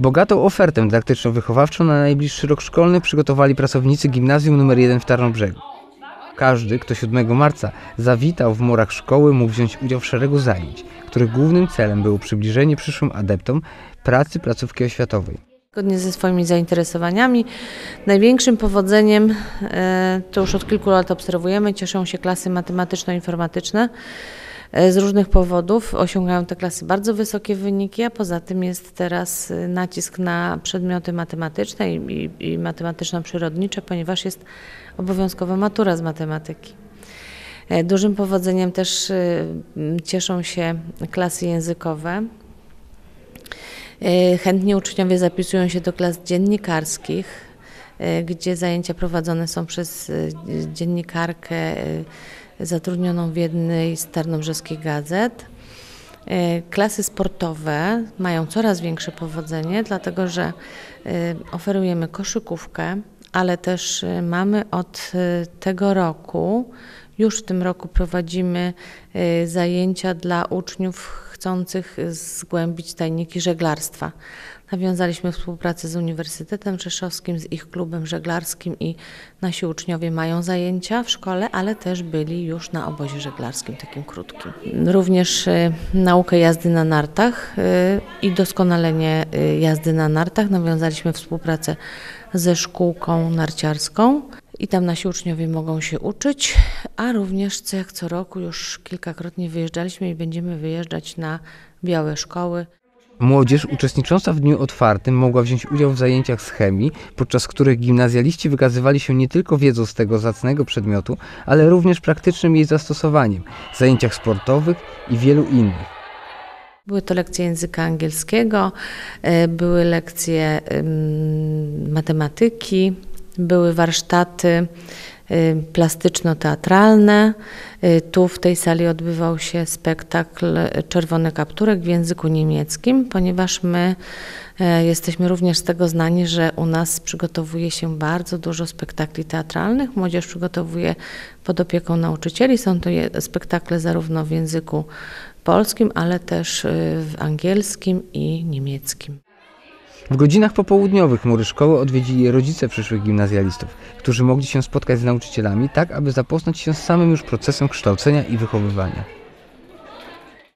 Bogatą ofertę dydaktyczno-wychowawczą na najbliższy rok szkolny przygotowali pracownicy gimnazjum nr 1 w Tarnobrzegu. Każdy, kto 7 marca zawitał w murach szkoły, mógł wziąć udział w szeregu zajęć, których głównym celem było przybliżenie przyszłym adeptom pracy placówki oświatowej. Zgodnie ze swoimi zainteresowaniami. Największym powodzeniem, e, to już od kilku lat obserwujemy, cieszą się klasy matematyczno-informatyczne. E, Z różnych powodów osiągają te klasy bardzo wysokie wyniki, a poza tym jest teraz e, nacisk na przedmioty matematyczne i, i, i matematyczno-przyrodnicze, ponieważ jest obowiązkowa matura z matematyki. E, Dużym powodzeniem też cieszą się klasy językowe. Chętnie uczniowie zapisują się do klas dziennikarskich, gdzie zajęcia prowadzone są przez dziennikarkę zatrudnioną w jednej z tarnobrzeskich gazet. E, Klasy sportowe mają coraz większe powodzenie, dlatego że e, oferujemy koszykówkę, ale też e, mamy od tego roku, już w tym roku prowadzimy zajęcia dla uczniów chcących zgłębić tajniki żeglarstwa. Nawiązaliśmy współpracę z Uniwersytetem Rzeszowskim, z ich klubem żeglarskim i nasi uczniowie mają zajęcia w szkole, ale też byli już na obozie żeglarskim, takim krótkim. Również e, naukę jazdy na nartach e, i doskonalenie jazdy na nartach. Nawiązaliśmy współpracę ze szkółką narciarską i tam nasi uczniowie mogą się uczyć, a również co jak co roku już kilkakrotnie wyjeżdżaliśmy i będziemy wyjeżdżać na białe szkoły. Młodzież uczestnicząca w dniu otwartym mogła wziąć udział w zajęciach z chemii, podczas których gimnazjaliści wykazywali się nie tylko wiedzą z tego zacnego przedmiotu, ale również praktycznym jej zastosowaniem, zajęciach sportowych i wielu innych. Były to lekcje języka angielskiego, e, były lekcje matematyki, były warsztaty y, plastyczno-teatralne. Y, Tu w tej sali odbywał się spektakl Czerwony Kapturek w języku niemieckim, ponieważ my e, jesteśmy również z tego znani, że u nas przygotowuje się bardzo dużo spektakli teatralnych. Młodzież przygotowuje pod opieką nauczycieli. Są to spektakle zarówno w języku polskim, ale też y, w angielskim i niemieckim. W godzinach popołudniowych mury szkoły odwiedzili rodzice przyszłych gimnazjalistów, którzy mogli się spotkać z nauczycielami, tak aby zapoznać się z samym już procesem kształcenia i wychowywania.